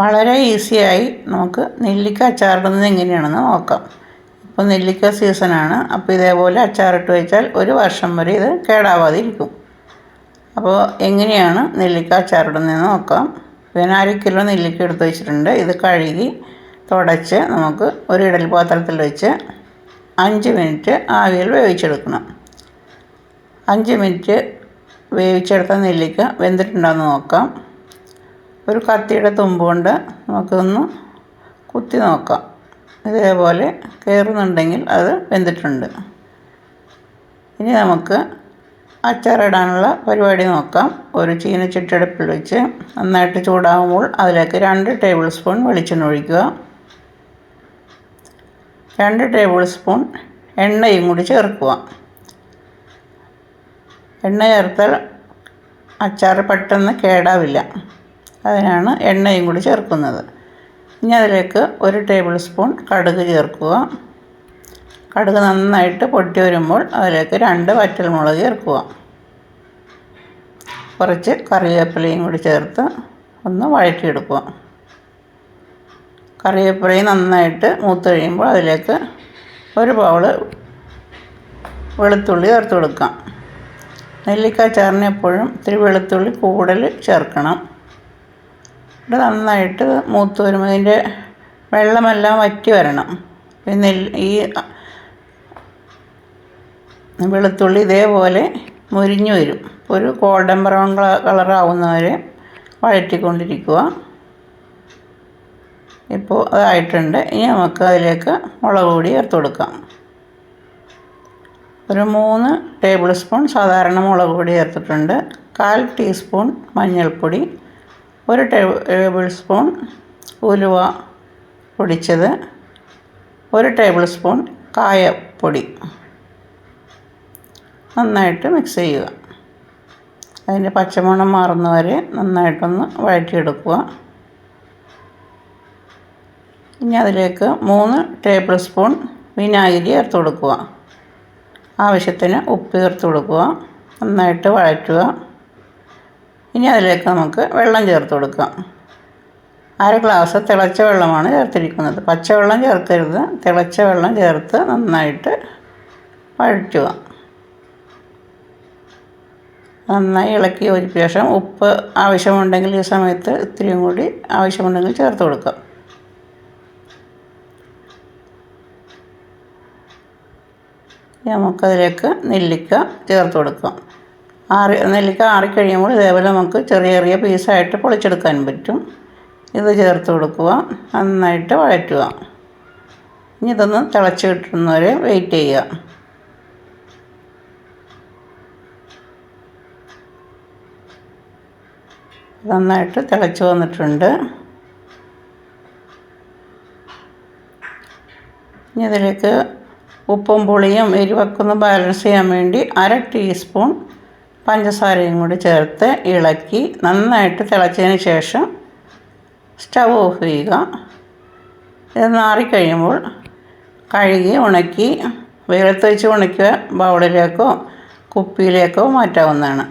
വളരെ ഈസിയായി നമുക്ക് നെല്ലിക്ക അച്ചാറിടുന്നത് എങ്ങനെയാണെന്ന് നോക്കാം. ഇപ്പോൾ നെല്ലിക്ക സീസണാണ്. അപ്പോൾ ഇതേപോലെ അച്ചാറിട്ട് വെച്ചാൽ ഒരു വർഷം വരെ ഇത് കേടാവാതെ ഇരിക്കും അപ്പോൾ എങ്ങനെയാണ് നെല്ലിക്ക അച്ചാറിടുന്നതെന്ന് നോക്കാം. പിന്നെ അര കിലോ നെല്ലിക്ക എടുത്ത് വെച്ചിട്ടുണ്ട്. ഇത് കഴുകി തുടച്ച് നമുക്ക് ഒരു ഇടൽ പാത്രത്തിൽ വെച്ച് അഞ്ച് മിനിറ്റ് ആവിയിൽ വേവിച്ചെടുക്കണം. അഞ്ച് മിനിറ്റ് വേവിച്ചെടുത്ത നെല്ലിക്ക വെന്തിട്ടുണ്ടോയെന്ന് നോക്കാം. ഒരു കത്തിയുടെ തുമ്പ് കൊണ്ട് നമുക്കൊന്ന് കുത്തി നോക്കാം. ഇതേപോലെ കയറുന്നുണ്ടെങ്കിൽ അത് വെന്തിട്ടുണ്ട്. ഇനി നമുക്ക് അച്ചാറിടാനുള്ള പരിപാടി നോക്കാം. ഒരു ചീനച്ചട്ടിയടുപ്പിൽ വെച്ച് നന്നായിട്ട് ചൂടാകുമ്പോൾ അതിലേക്ക് രണ്ട് ടേബിൾ സ്പൂൺ വെളിച്ചെണ്ണ ഒഴിക്കുക. രണ്ട് ടേബിൾ സ്പൂൺ എണ്ണയും കൂടി ചേർക്കുക. എണ്ണ ചേർത്താൽ അച്ചാർ പെട്ടെന്ന് കേടാവില്ല. അതിനാണ് എണ്ണയും കൂടി ചേർക്കുന്നത്. ഇനി അതിലേക്ക് ഒരു ടേബിൾ സ്പൂൺ കടുക് ചേർക്കുക. കടുക് നന്നായിട്ട് പൊട്ടി വരുമ്പോൾ അതിലേക്ക് രണ്ട് വറ്റൽമുളക് ചേർക്കുക. കുറച്ച് കറിവേപ്പിലയും കൂടി ചേർത്ത് ഒന്ന് വഴറ്റിയെടുക്കുക. കറിവേപ്പിലയും നന്നായിട്ട് മൂത്ത് കഴിയുമ്പോൾ അതിലേക്ക് ഒരു ബൗൾ വെളുത്തുള്ളി ചേർത്ത് കൊടുക്കാം. നെല്ലിക്കാച്ചാറിന് എപ്പോഴും ഇത്തിരി വെളുത്തുള്ളി കൂടുതൽ ചേർക്കണം. ഇത് നന്നായിട്ട് മൂത്ത് വരുമ്പോൾ അതിന്റെ വെള്ളമെല്ലാം വറ്റി വരണം. പിന്നെ ഈ വെളുത്തുള്ളി ഇതേപോലെ മുരിഞ്ഞു വരും. ഒരു ഗോൾഡൻ ബ്രൗൺ കളറാവുന്നവരെ വഴറ്റിക്കൊണ്ടിരിക്കുക. ഇപ്പോൾ അതായിട്ടുണ്ട്. ഇനി നമുക്ക് അതിലേക്ക് മുളക് പൊടി ചേർത്ത് കൊടുക്കാം. ഒരു മൂന്ന് ടേബിൾ സ്പൂൺ സാധാരണ മുളക് പൊടി ചേർത്തിട്ടുണ്ട്. കാൽ ടീസ്പൂൺ മഞ്ഞൾപ്പൊടി. ഒരു ടേബിൾ സ്പൂൺ ഉലുവ പൊടിച്ചത് ഒരു ടേബിൾ സ്പൂൺ കായപ്പൊടി. നന്നായിട്ട് മിക്സ് ചെയ്യുക. അതിന്റെ പച്ചമണം മാറുന്നവരെ നന്നായിട്ടൊന്ന് വഴറ്റിയെടുക്കുക. ഇനി അതിലേക്ക് മൂന്ന് ടേബിൾ സ്പൂൺ വിനാഗിരി ചേർത്ത് കൊടുക്കുക. ആവശ്യത്തിന് ഉപ്പ് ചേർത്ത് കൊടുക്കുക. നന്നായിട്ട് വഴറ്റുക. ഇനി അതിലേക്ക് നമുക്ക് വെള്ളം ചേർത്ത് കൊടുക്കാം. അര ഗ്ലാസ് തിളച്ച വെള്ളമാണ് ചേർത്തിരിക്കുന്നത്. പച്ചവെള്ളം ചേർക്കരുത്. തിളച്ച വെള്ളം ചേർത്ത് നന്നായിട്ട് വഴറ്റുക. നന്നായി ഇളക്കി യോജിപ്പിച്ച ശേഷം ഉപ്പ് ആവശ്യമുണ്ടെങ്കിൽ ഈ സമയത്ത് ഇത്തിരിയും കൂടി ആവശ്യമുണ്ടെങ്കിൽ ചേർത്ത് കൊടുക്കാം. നമുക്കതിലേക്ക് നെല്ലിക്ക ചേർത്ത് കൊടുക്കാം. ആറി നെല്ലിക്ക ആറിക്കഴിയുമ്പോൾ ഇതേപോലെ നമുക്ക് ചെറിയ ചെറിയ പീസായിട്ട് പൊളിച്ചെടുക്കാൻ പറ്റും. ഇത് ചേർത്ത് കൊടുക്കുക. നന്നായിട്ട് വഴറ്റുക. ഇനി ഇതൊന്ന് തിളച്ച് കിട്ടുന്നവരെ വെയിറ്റ് ചെയ്യുക. നന്നായിട്ട് തിളച്ച് വന്നിട്ടുണ്ട്. ഇനി ഇതിലേക്ക് ഉപ്പും പുളിയും എരിവൊക്കെ ഒന്ന് ബാലൻസ് ചെയ്യാൻ വേണ്ടി അര ടീസ്പൂൺ പഞ്ചസാരയും കൂടി ചേർത്ത് ഇളക്കി നന്നായിട്ട് തിളച്ചതിന് ശേഷം സ്റ്റവ് ഓഫ് ചെയ്യുക. ഇത് നാറിക്കഴിയുമ്പോൾ കഴുകി ഉണക്കി വെയിലത്ത് വെച്ച് ഉണക്കിയ ബൗളിലേക്കോ കുപ്പിയിലേക്കോ മാറ്റാവുന്നതാണ്.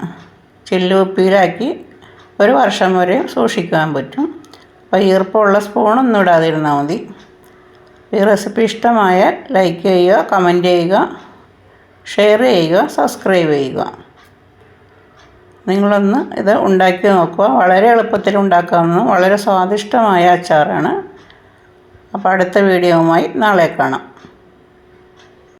ചില്ല് കുപ്പിയിലാക്കി ഒരു വർഷം വരെ സൂക്ഷിക്കാൻ പറ്റും. അപ്പോൾ ഈർപ്പമുള്ള സ്പൂണൊന്നും ഇടാതിരുന്നാൽ മതി. ഈ റെസിപ്പി ഇഷ്ടമായാൽ ലൈക്ക് ചെയ്യുക കമന്റ് ചെയ്യുക ഷെയർ ചെയ്യുക സബ്സ്ക്രൈബ് ചെയ്യുക. നിങ്ങളൊന്ന് ഇത് ഉണ്ടാക്കി നോക്കുക. വളരെ എളുപ്പത്തിൽ ഉണ്ടാക്കാവുന്ന വളരെ സ്വാദിഷ്ടമായ അച്ചാറാണ്. അപ്പോൾ അടുത്ത വീഡിയോവുമായി നാളെ കാണാം.